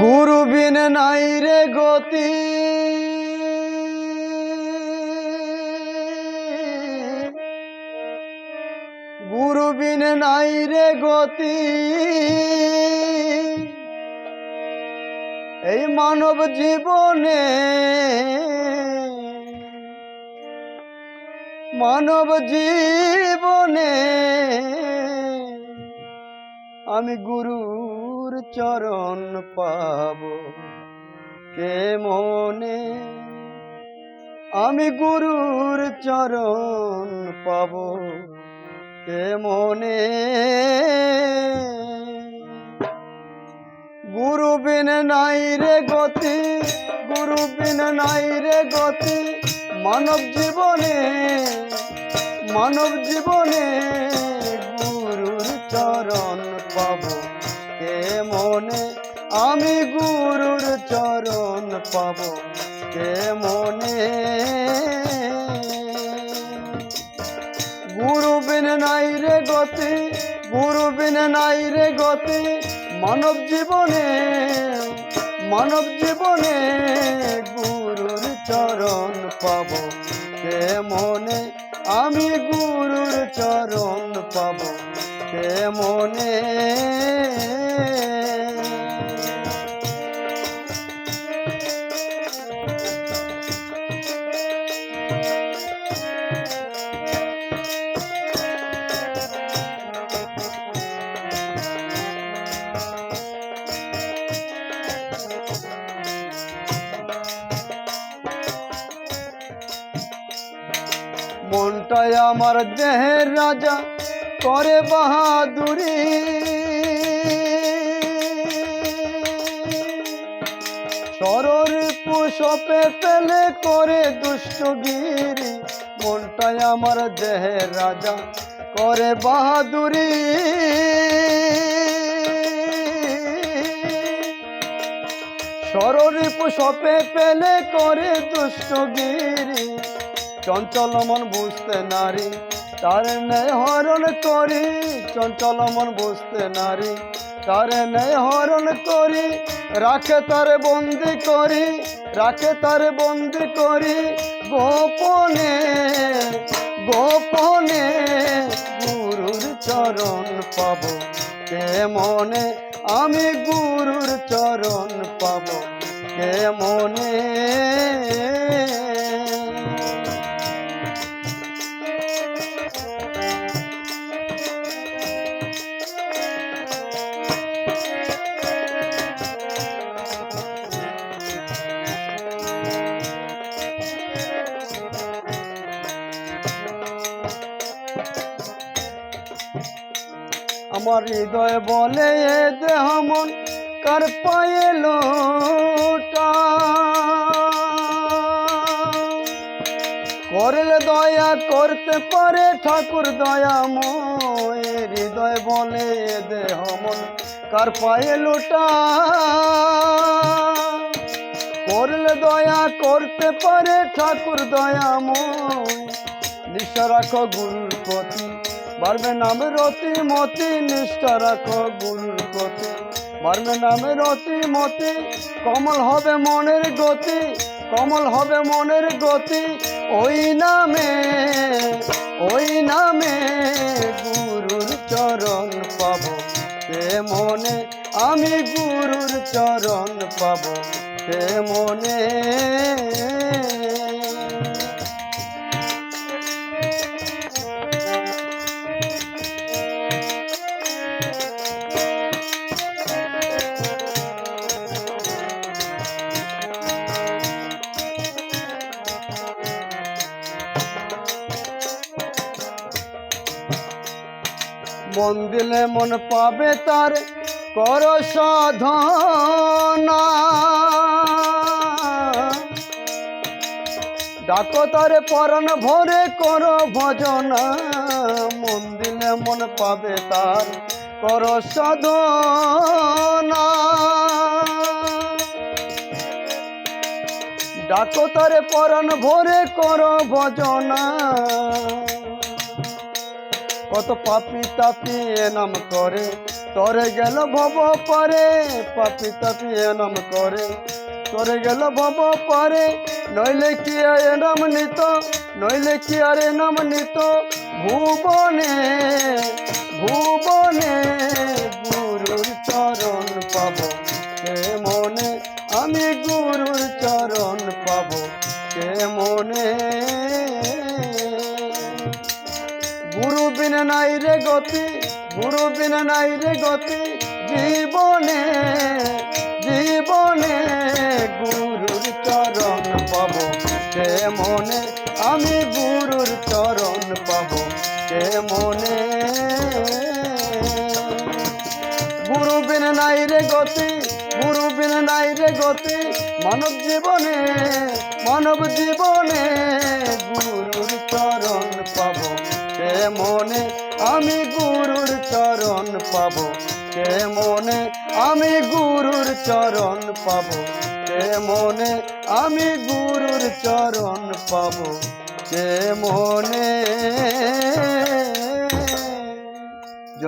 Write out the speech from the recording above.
গুরু বিন নাই রে গতি। গুরু বিন নাই রে গতি। এই মানব জীবনে মানব জীবনে আমি গুরুর চরণ পাব। কে মনে? আমি গুরুর চরণ পাব। কে মনে? গুরু বিন নাই রে গতি গুরু বিন নাই রে গতি, মানব জীবনে মানব জীবনে চরণ পাব। কে মনে আমি গুরুর চরণ পাব? কে মনে? গুরু বিন নাই রে গতি গুরু বিন নাই রে গতি। মানব জীবনে মানব জীবনে গুরুর চরণ পাব। কে মনে আমি গুরুর চরণ পাব? কে মনে। মনটাই আমার দেহের রাজা। করে বাহাদুরি। সরর পুষপে পেলে করে দুষ্টগিরি, মনটাই আমার দেহের রাজা করে বাহাদুরি। সররিপু সপে পেলে করে দুষ্টগিরি, চঞ্চল মন বুঝতে নারী তার নেই হরণ করি, চঞ্চল মন বুঝতে নারী। তার নেই হরণ করি, রাখে তার বন্দি করি, রাখে তার বন্দি করি। গোপনে গোপনে গুরুর চরণ পাব। কে মনে আমি গুরুর চরণ পাব? কে মনে আমার হৃদয় বলে দেহ মন কার পায়ে লোটা? করলে দয়া করতে পারে ঠাকুর দয়া দয়াময় হৃদয় বলে দেহ মন কার পায়ে লোটা? করলে দয়া করতে পারে ঠাকুর দয়াময় নিষ্ঠা রাখো গুরুর প্রতি বাড়বে নামে রতি মতি, নিষ্ঠা রাখো গুরুর প্রতি বাড়বে নামে রতি মতি, কমল হবে মনের গতি, কমল হবে মনের গতি। ওই নামে ওই নামে গুরুর চরণ পাব। সে মনে আমি গুরুর চরণ পাব। সে মনে মন দিলে মন পাবে তার কর সাধনা। ডাকো তারে পরন ভরে কর ভজনা। মন দিলে মন পাবে তার কর সাধনা। ডাকো তারে পরন ভরে কর ভজনা। কত পাপি তাপি নাম করে। তরে গেল ভব পরে, পাপি তাপি এনাম করে। তরে গেল ভব পরে, নইলে কি আর এনাম নিত? নইলে কি আর এনাম নিত? ভুবনে ভুবনে গুরুর চরণ পাব। কে মনে আমি গুরুর চরণ পাব? কে মনে নাই রে গতি গুরু নাই রে গতি, জীবনে জীবনে গুরুর চরণ পাব। কে মনে আমি গুরুর চরণ পাব? কে মনে গুরু বিন নাই রে গতি গুরু বিন নাই রে গতি, মানব জীবনে মানব জীবনে গুরুর চরণ পাব। মনে আমি গুরুর চরণ পাব? কে মনে আমি গুরুর চরণ পাব? কে মনে আমি গুরুর চরণ পাব? কে মনে